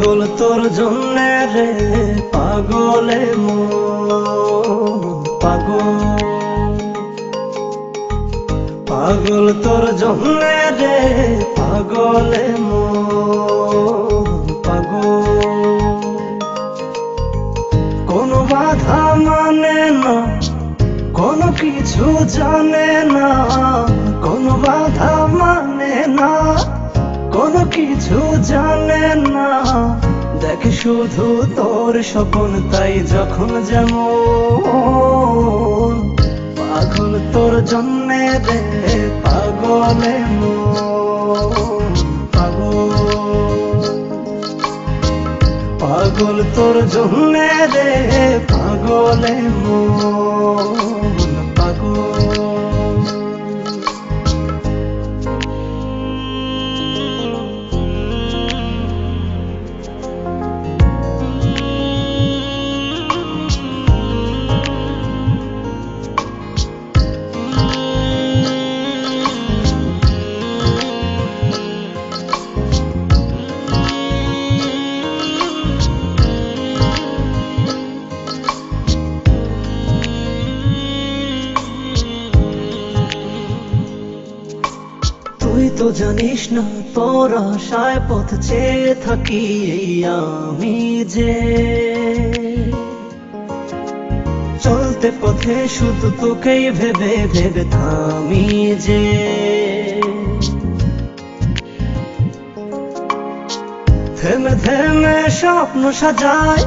পাগল তোর জন্য রে, পাগলে মন পাগল। পাগল তোর জন্য রে, পাগলে মন পাগল। মানে না, কোনো কিছু জানে না, কোনো বাধা মানে না। কোনো কিছু জানে না। দেখ শুধু তোর স্বপন, তাই যখন যেমন পাগল তোর জন্যে রে পাগলে পাগল। পাগল তোর জন্যে রে পাগলে মন। তো জানিস না, তোর আশায় পথ চেয়ে থাকি আমি যে। চলতে পথে শুধু তোকেই ভেবে ভেবে থামি যে। থেমে থেমে স্বপ্ন সাজায়,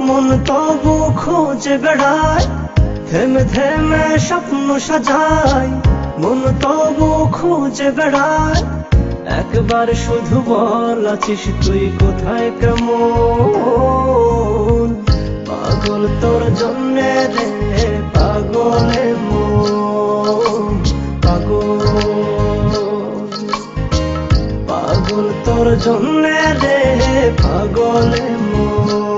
মন তবু খোঁজে বেড়ায়। থেমে থেমে স্বপ্ন সাজায় মন তবু খুঁজে বেড়ায়। একবার শুধু বল আছিস তুই কোথায় কেমন? পাগল তোর জন্য রে, পাগলে পাগল। পাগল তোর জন্য রে, পাগলে মন।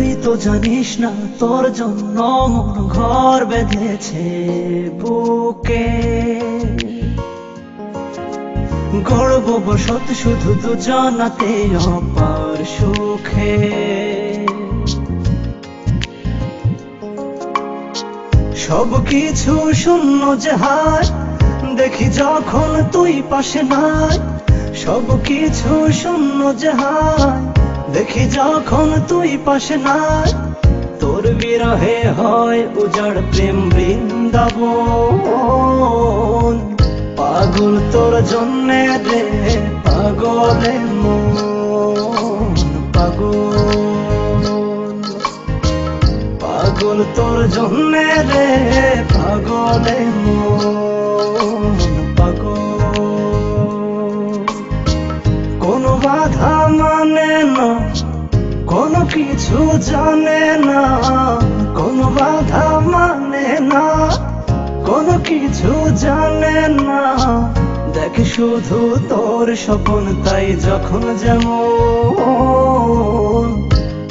তুই তো জানিস না, তোর জন্য মন ঘর বেঁধেছে বুকে। গর্ব বসত শুধু দুজনাতে অপার সুখে। সব কিছু শূন্য যে হায় দেখি যখন তুই পাশে নাই, সব কিছু শূন্য যে হায় দেখি যখন তুই পাশে নাই তোর বিরহে হয় উজাড় প্রেম বৃন্দাবন। পাগল তোর জন্যে রে, পাগলে পাগল। পাগল তোর জন্যে রে, পাগলে পাগল। কোনো বাধা মানে না, কোনো কিছু জানে না, কোনো বাধা মানে না, কোনো কিছু জানে না। দেখ শুধু তোর স্বপন, তাই যখন যেমন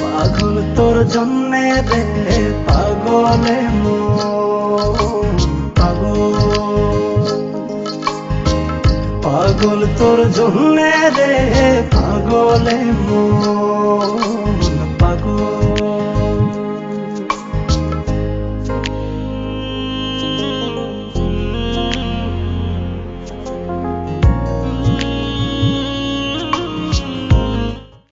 পাগল তোর জন্মে রে পাগলে মন। পাগল তোর জন্য রে পাগলে মন পাগল।